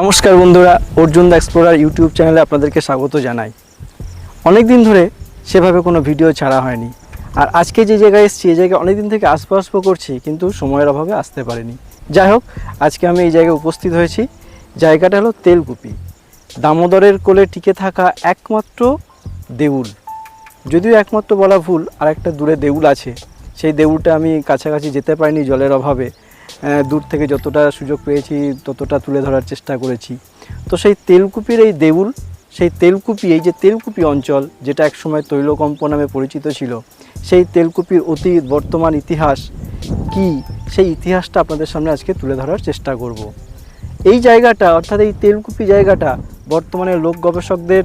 নমস্কার বন্ধুরা, অর্জুন দা explorer YouTube চ্যানেলে আপনাদেরকে স্বাগত জানাই। অনেক দিন ধরে সেভাবে কোনো ভিডিও ছাড়া হয়নি। আর আজকে যে জায়গায় এসেছি এই জায়গায় অনেক দিন থেকে আসব আসব করছি, কিন্তু সময়ের অভাবে আসতে পারিনি। যাই হোক, আজকে আমি এই জায়গায় উপস্থিত হয়েছি। জায়গাটা হলো তেলকুপি। দামোদরের কোলে টিকে থাকা একমাত্র দেউল। যদিও একমাত্র বলা ভুল আর একটা দূরে দেউল আছে। সেই দেউলটা আমি কাছাকাছি যেতে পারিনি জলের অভাবে। দূর থেকে যতটা সুযোগ পেয়েছি, ততটা তুলে ধরার চেষ্টা করেছি। তো সেই তেলকুপির এই দেউল, সেই তেলকুপি, এই যে তেলকুপি অঞ্চল, যেটা একসময় তৈলকম্প নামে পরিচিত ছিল, সেই তেলকুপির অতীত বর্তমান ইতিহাস কি? সেই ইতিহাসটা আপনাদের সামনে আজকে তুলে ধরার চেষ্টা করব। এই জায়গাটা, অর্থাৎ এই তেলকুপি জায়গাটা বর্তমানে লোক গবেষকদের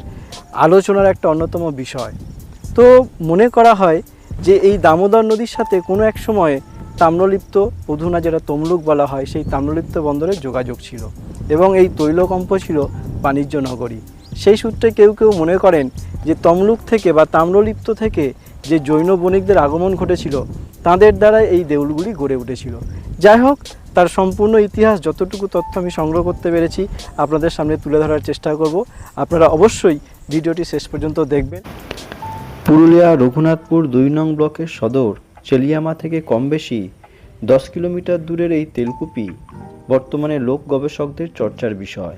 আলোচনার একটা অন্যতম বিষয়। তো মনে করা হয় যে এই দামোদর নদীর সাথে কোনো এক সময়ে তাম্রলিপ্ত অধুনা যেটা তমলুক বলা হয়, সেই তাম্রলিপ্ত বন্দরের যোগাযোগ ছিল এবং এই তৈলকম্প ছিল বাণিজ্য নগরী। সেই সূত্রে কেউ কেউ মনে করেন যে তমলুক থেকে বা তাম্রলিপ্ত থেকে যে জৈন বণিকদের আগমন ঘটেছিল, তাদের দ্বারা এই দেউলগুলি গড়ে উঠেছিল। যাই হোক, তার সম্পূর্ণ ইতিহাস যতটুকু তথ্য আমি সংগ্রহ করতে পেরেছি, আপনাদের সামনে তুলে ধরার চেষ্টা করব। আপনারা অবশ্যই ভিডিওটি শেষ পর্যন্ত দেখবেন। পুরুলিয়া রঘুনাথপুর দুই নং ব্লকের সদর। চেলিয়ামা থেকে কম বেশি দশ কিলোমিটার দূরের এই তেলকুপি বর্তমানে লোক গবেষকদের চর্চার বিষয়।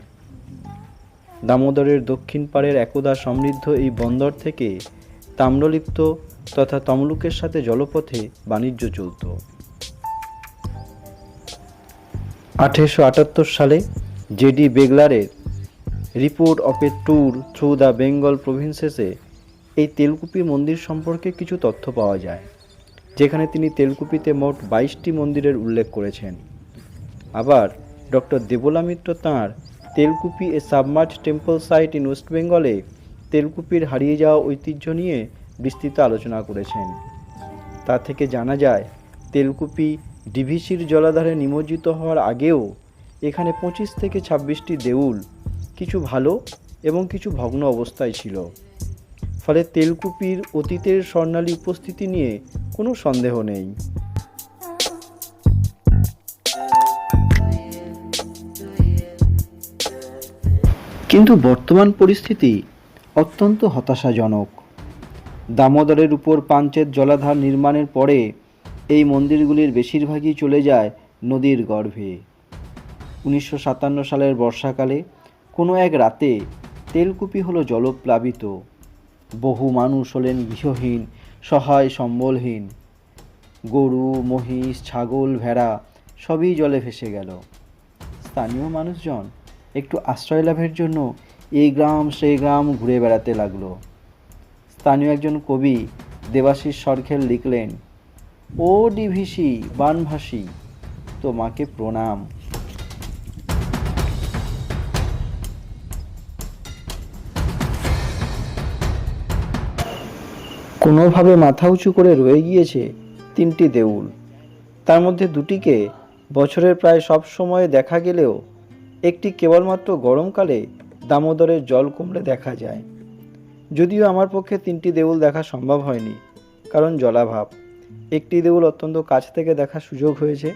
দামোদরের দক্ষিণ পাড়ের একদা সমৃদ্ধ এই বন্দর থেকে তাম্রলিপ্ত তথা তমলুকের সাথে জলপথে বাণিজ্য চলত। আঠেরোশো আটাত্তর সালে JD বেগলারের report of a tour through the Bengal প্রভিন্সেসে এই তেলকুপি মন্দির সম্পর্কে কিছু তথ্য পাওয়া যায়। যেখানে তিনি তেলকুপিতে মোট বাইশটি মন্দিরের উল্লেখ করেছেন। আবার ডক্টর দেবলা মিত্র তাঁর Telkupi a submerge temple site in west বেঙ্গলে তেলকুপির হারিয়ে যাওয়া ঐতিহ্য নিয়ে বিস্তৃত আলোচনা করেছেন। তা থেকে জানা যায়, তেলকুপি ডিভিসির জলাধারে নিমজ্জিত হওয়ার আগেও এখানে পঁচিশ থেকে ছাব্বিশটি দেউল, কিছু ভালো এবং কিছু ভগ্ন অবস্থায় ছিল। ফলে তেলকুপির অতীতের স্বর্ণালী উপস্থিতি নিয়ে কোনো সন্দেহ নেই। কিন্তু বর্তমান পরিস্থিতি অত্যন্ত হতাশাজনক। দামোদরের উপর পাঞ্চেত জলাধার নির্মাণের পরে এই মন্দিরগুলির বেশিরভাগই চলে যায় নদীর গর্ভে। উনিশশো সাতান্ন সালের বর্ষাকালে কোনো এক রাতে তেলকুপি হলো জলপ্লাবিত। বহু মানুষ হলেন গৃহহীন সহায় সম্বলহীন। গরু, মহিষ, ছাগল, ভেড়া সবই জলে ভেসে গেল। স্থানীয় মানুষজন একটু আশ্রয় লাভের জন্য এই গ্রাম সেই গ্রাম ঘুরে বেড়াতে লাগল। স্থানীয় একজন কবি দেবাশিস সরখেল লিখলেন, ও ডিভিসি বানভাসী, তোমাকে প্রণাম। কোনোভাবে মাথা উঁচু করে রয়ে গিয়েছে তিনটি দেউল। তার মধ্যে দুটিকে বছরের প্রায় সব সময় দেখা গেলেও একটি কেবলমাত্র গরমকালে দামোদরের জল কমলে দেখা যায়। যদিও আমার পক্ষে তিনটি দেউল দেখা সম্ভব হয়নি, কারণ জলাভাব। একটি দেউল অত্যন্ত কাছ থেকে দেখার সুযোগ হয়েছে,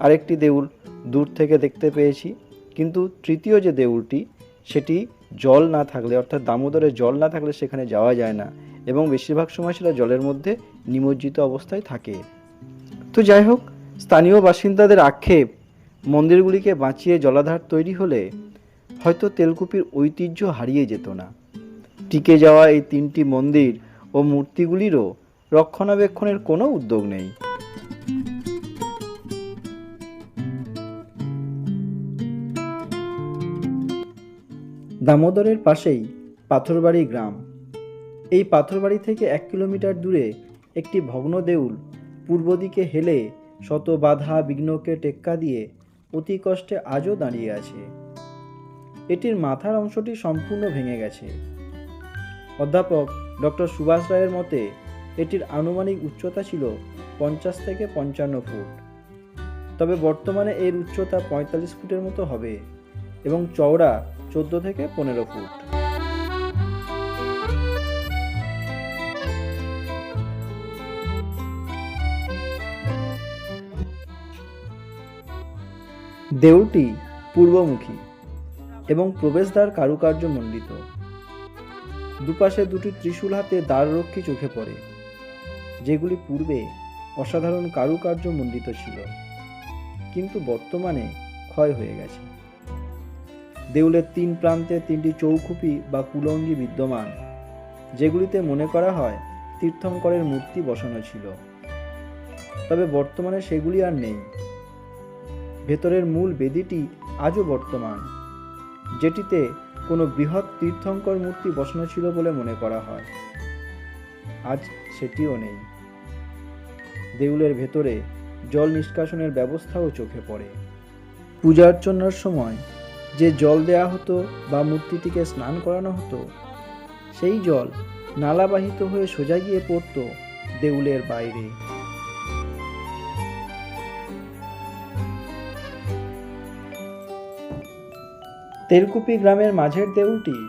আরেকটি দেউল দূর থেকে দেখতে পেয়েছি, কিন্তু তৃতীয় যে দেউলটি, সেটি জল না থাকলে, অর্থাৎ দামোদরে জল না থাকলে সেখানে যাওয়া যায় না। এবং বেশিরভাগ সময় সেটা জলের মধ্যে নিমজ্জিত অবস্থায় থাকে। তো যাই হোক, স্থানীয় বাসিন্দাদের আক্ষেপ, মন্দিরগুলিকে বাঁচিয়ে জলাধার তৈরি হলে হয়তো তেলকুপির ঐতিহ্য হারিয়ে যেত না। টিকে যাওয়া এই তিনটি মন্দির ও মূর্তিগুলিরও রক্ষণাবেক্ষণের কোনো উদ্যোগ নেই। দামোদরের পাশেই পাথরবাড়ি গ্রাম। এই পাথরবাড়ি থেকে এক কিলোমিটার দূরে একটি ভগ্ন দেউল পূর্ব দিকে হেলে শত বাধা বিঘ্নকে টেক্কা দিয়ে অতি কষ্টে আজও দাঁড়িয়ে আছে। এটির মাথার অংশটি সম্পূর্ণ ভেঙে গেছে। অধ্যাপক ডক্টর সুভাষ রায়ের মতে, এটির আনুমানিক উচ্চতা ছিল পঞ্চাশ থেকে পঞ্চান্ন ফুট। তবে বর্তমানে এর উচ্চতা পঁয়তাল্লিশ ফুটের মতো হবে এবং চওড়া চোদ্দ থেকে পনেরো ফুট। দেউলটি পূর্বমুখী এবং প্রবেশদ্বার কারুকার্য মণ্ডিত। দুপাশে দুটি ত্রিশূল হাতে দ্বাররক্ষী চোখে পড়ে, যেগুলি পূর্বে অসাধারণ কারুকার্য মণ্ডিত ছিল, কিন্তু বর্তমানে ক্ষয় হয়ে গেছে। দেউলের তিন প্রান্তে তিনটি চৌখুপি বা কুলঙ্গি বিদ্যমান, যেগুলিতে মনে করা হয় তীর্থঙ্করের মূর্তি বসানো ছিল। তবে বর্তমানে সেগুলি আর নেই। ভেতরের মূল বেদিটি আজও বর্তমান, যেটিতে কোনো বৃহৎ তীর্থঙ্কর মূর্তি বসানো ছিল বলে মনে করা হয়। আজ সেটিও নেই। দেউলের ভেতরে জল নিষ্কাশনের ব্যবস্থাও চোখে পড়ে। পূজা অর্চনার সময় যে জল দেয়া হতো বা মূর্তিটিকে স্নান করানো হতো, সেই জল নালাবাহিত হয়ে সোজা গিয়ে পড়ত দেউলের বাইরে। তেলকুপি গ্রামের মাঝের দেউলটি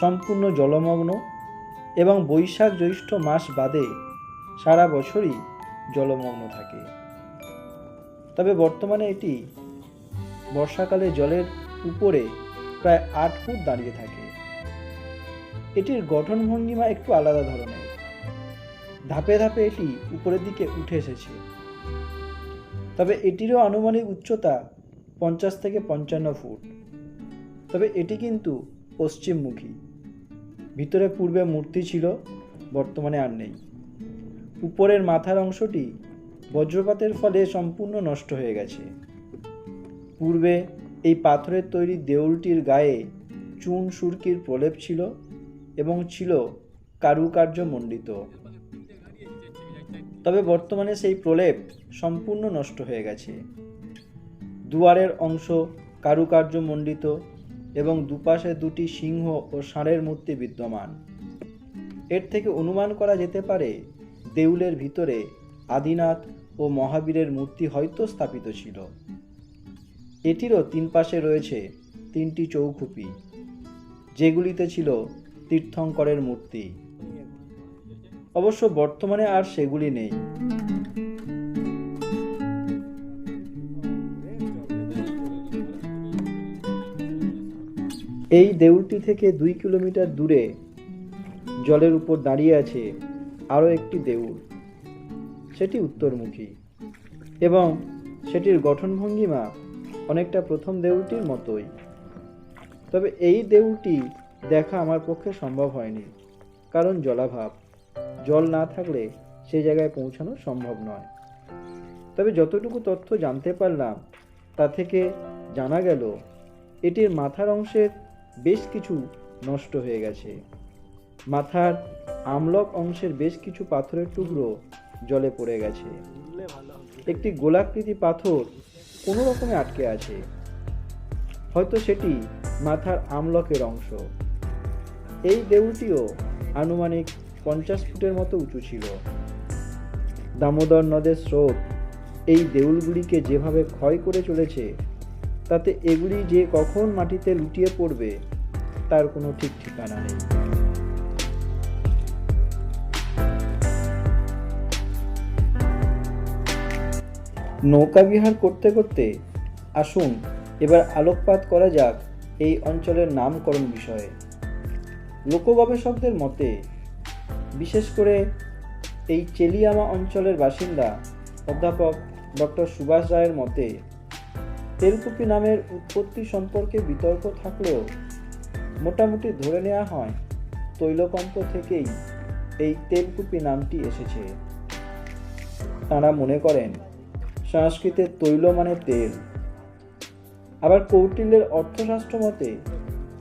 সম্পূর্ণ জলমগ্ন এবং বৈশাখ জ্যৈষ্ঠ মাস বাদে সারা বছরই জলমগ্ন থাকে। তবে বর্তমানে এটি বর্ষাকালে জলের উপরে প্রায় আট ফুট দাঁড়িয়ে থাকে। এটির গঠন ভঙ্গিমা একটু আলাদা ধরনের। ধাপে ধাপে এটি উপরের দিকে উঠে এসেছে। তবে এটিরও আনুমানিক উচ্চতা পঞ্চাশ থেকে পঞ্চান্ন ফুট। তবে এটি কিন্তু পশ্চিমমুখী। ভিতরে পূর্বে মূর্তি ছিল, বর্তমানে আর নেই। উপরের মাথার অংশটি বজ্রপাতের ফলে সম্পূর্ণ নষ্ট হয়ে গেছে। পূর্বে এই পাথরের তৈরি দেউলটির গায়ে চুন সুরকির প্রলেপ ছিল এবং ছিল কারুকার্য মণ্ডিত তবে বর্তমানে সেই প্রলেপ সম্পূর্ণ নষ্ট হয়ে গেছে। দুয়ারের অংশ কারুকার্য মণ্ডিত এবং দুপাশে দুটি সিংহ ও ষাঁড়ের মূর্তি বিদ্যমান। এর থেকে অনুমান করা যেতে পারে, দেউলের ভিতরে আদিনাথ ও মহাবীরের মূর্তি হয়তো স্থাপিত ছিল। এটিরও তিন পাশে রয়েছে তিনটি চৌখুপি, যেগুলিতে ছিল তীর্থঙ্করের মূর্তি। অবশ্য বর্তমানে আর সেগুলি নেই। এই দেউলটি থেকে দুই কিলোমিটার দূরে জলের উপর দাঁড়িয়ে আছে আরও একটি দেউল। সেটি উত্তরমুখী এবং সেটির গঠনভঙ্গিমা অনেকটা প্রথম দেউলটির মতোই। তবে এই দেউলটি দেখা আমার পক্ষে সম্ভব হয়নি, কারণ জলাভাব। জল না থাকলে সেই জায়গায় পৌঁছানো সম্ভব নয়। তবে যতটুকু তথ্য জানতে পারলাম, তা থেকে জানা গেল, এটির মাথার অংশের বেশ কিছু নষ্ট হয়ে গেছে। মাথার আমলক অংশের বেশ কিছু পাথরের টুকরো জলে পড়ে গেছে। একটি গোলাকৃতি পাথর কোনো রকমে আটকে আছে। হয়তো সেটি মাথার আমলকের অংশ। এই দেউলটিও আনুমানিক পঞ্চাশ ফুটের মতো উঁচু ছিল। দামোদর নদের স্রোত এই দেউলগুলিকে যেভাবে ক্ষয় করে চলেছে তাতে এগুলি যে কখন মাটিতে লুটিয়ে পড়বে, তার কোনো ঠিক ঠিকানা নেই। নৌকা বিহার করতে করতে, আসুন, এবার আলোকপাত করা যাক এই অঞ্চলের নামকরণ বিষয়ে। লোক গবেষকদের মতে, বিশেষ করে এই চেলিয়ামা অঞ্চলের বাসিন্দা অধ্যাপক ডক্টর সুভাষ রায়ের মতে তেলকুপি নামের উৎপত্তি সম্পর্কে বিতর্ক থাকলেও মোটামুটি ধরে নেওয়া হয়, তৈলকম্প থেকেই এই তেলকুপি নামটি এসেছে। তাঁরা মনে করেন সংস্কৃতের তৈল মানে তেল। আবার কৌটিল্যের অর্থশাস্ত্র মতে,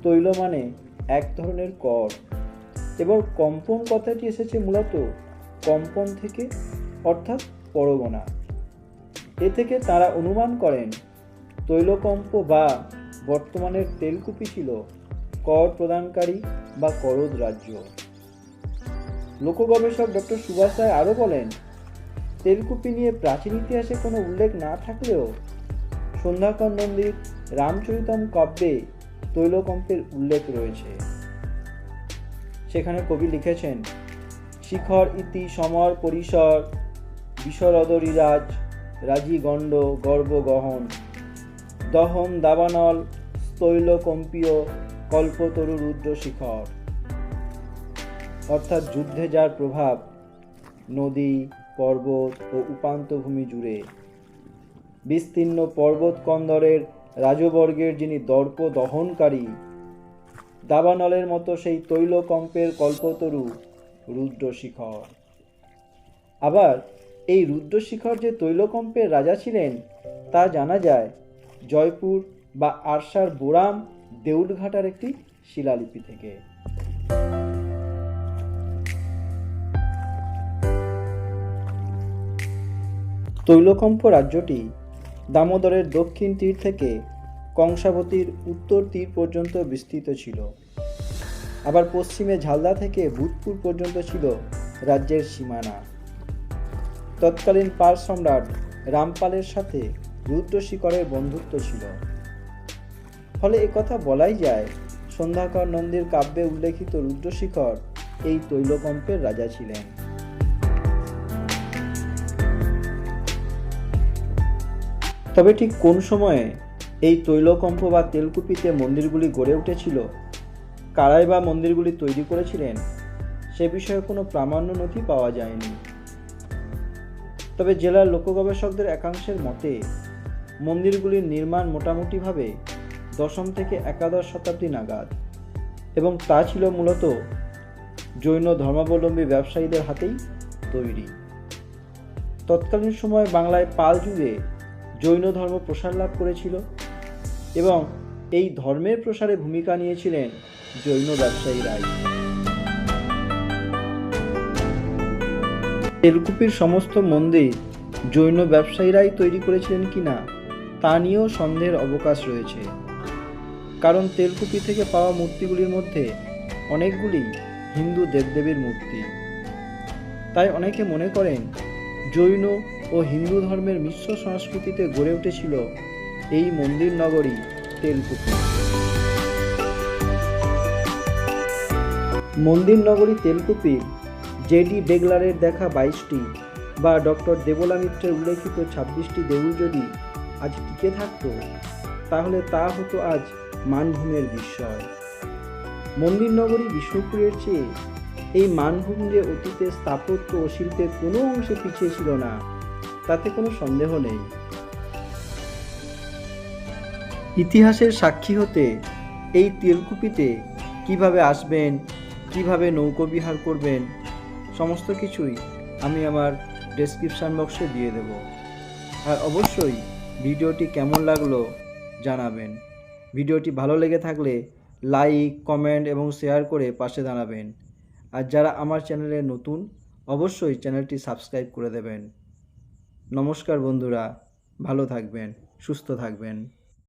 তৈল মানে এক ধরনের কর। এবং কম্পন কথাটি এসেছে মূলত কম্পন থেকে, অর্থাৎ পরগনা এ থেকে তারা অনুমান করেন তৈলকম্প বা বর্তমানের তেলকুপি ছিল কর প্রদানকারী বা করদ রাজ্য। লোক গবেষক ডক্টর সুভাষ রায় আরও বলেন, তেলকুপি নিয়ে প্রাচীন ইতিহাসে কোনো উল্লেখ না থাকলেও সন্ধ্যাকর নন্দীর রামচরিতম কাব্যে তৈলকম্পের উল্লেখ রয়েছে। সেখানে কবি লিখেছেন, শিখর ইতি সমর পরিসর, বিশরদরিরাজ, রাজি গণ্ড গর্ব গহন। দহন, দাবানল তৈলকম্পীয় কল্পতরু রুদ্র শিখর। অর্থাৎ যুদ্ধে যার প্রভাব নদী, পর্বত ও উপান্তভূমি জুড়ে। বিস্তীর্ণ পর্বত কন্দরের রাজবর্গের যিনি দর্প দহনকারী, দাবানলের মতো সেই তৈলকম্পের কল্পতরু রুদ্র শিখর। আবার এই রুদ্রশিখর যে তৈলকম্পের রাজা ছিলেন, তা জানা যায় জয়পুর বা আরসার বোরাম দেউলঘাটার একটি শিলালিপি থেকে। তৈলকম্প রাজ্যটি দামোদরের দক্ষিণ তীর থেকে কংসাবতীর উত্তর তীর পর্যন্ত বিস্তৃত ছিল। আবার পশ্চিমে ঝালদা থেকে ভূতপুর পর্যন্ত ছিল রাজ্যের সীমানা। তৎকালীন পাল সম্রাট রামপালের সাথে রুদ্রশিখরের বন্ধুত্ব ছিল। ফলে একথা বলাই যায়, সন্ধ্যাকর নন্দীর কাব্যে উল্লেখিত রুদ্রশিখর এই তৈলকম্পের রাজা ছিলেন। তবে ঠিক কোন সময়ে এই তৈলকম্প বা তেলকুপিতে মন্দিরগুলি গড়ে উঠেছিল, কারাই বা মন্দিরগুলি তৈরি করেছিলেন, সে বিষয়ে কোনো প্রামাণ্য নথি পাওয়া যায়নি। তবে জেলার লোকগবেষকদের একাংশের মতে মন্দিরগুলির নির্মাণ মোটামুটিভাবে দশম থেকে একাদশ শতাব্দী নাগাদ। এবং তা ছিল মূলত জৈন ধর্মাবলম্বী ব্যবসায়ীদের হাতেই তৈরি। তৎকালীন সময় বাংলায় পাল যুগে জৈন ধর্ম প্রসার লাভ করেছিল এবং এই ধর্মের প্রসারে ভূমিকা নিয়েছিলেন জৈন ব্যবসায়ীরাই তেলকুপির সমস্ত মন্দির জৈন ব্যবসায়ীরাই তৈরি করেছিলেন কিনা তা নিয়েও সন্দেহের অবকাশ রয়েছে। কারণ তেলকুপি থেকে পাওয়া মূর্তিগুলির মধ্যে অনেকগুলি হিন্দু দেবদেবীর মূর্তি। তাই অনেকে মনে করেন, জৈন ও হিন্দু ধর্মের মিশ্র সংস্কৃতিতে গড়ে উঠেছিল এই মন্দির নগরী তেলকুপি। মন্দির নগরী তেলকুপির জেডি বেগলারের দেখা বাইশটি বা ডক্টর দেবলা মিত্রের উল্লেখিত ছাব্বিশটি দেউল যদি আজ টিকে থাকতো, তাহলে তা হতো আজ মানভূমের বিস্ময়। মন্দির নগরী বিষ্ণুপুরের চেয়ে এই মানভূম যে অতীতে স্থাপত্য ও শিল্পের কোনো অংশে পিছিয়ে ছিল না, তাতে কোনো সন্দেহ নেই। ইতিহাসের সাক্ষী হতে এই তেলকুপিতে কীভাবে আসবেন, কীভাবে নৌকোবিহার করবেন, সমস্ত কিছুই আমি আমার ডেসক্রিপশান বক্সে দিয়ে দেব। আর অবশ্যই ভিডিওটি কেমন লাগল জানাবেন। ভিডিওটি ভালো লেগে থাকলে লাইক, কমেন্ট এবং শেয়ার করে পাশে দাঁড়াবেন। আর যারা আমার চ্যানেলে নতুন, অবশ্যই চ্যানেলটি সাবস্ক্রাইব করে দেবেন। নমস্কার বন্ধুরা, ভালো থাকবেন, সুস্থ থাকবেন।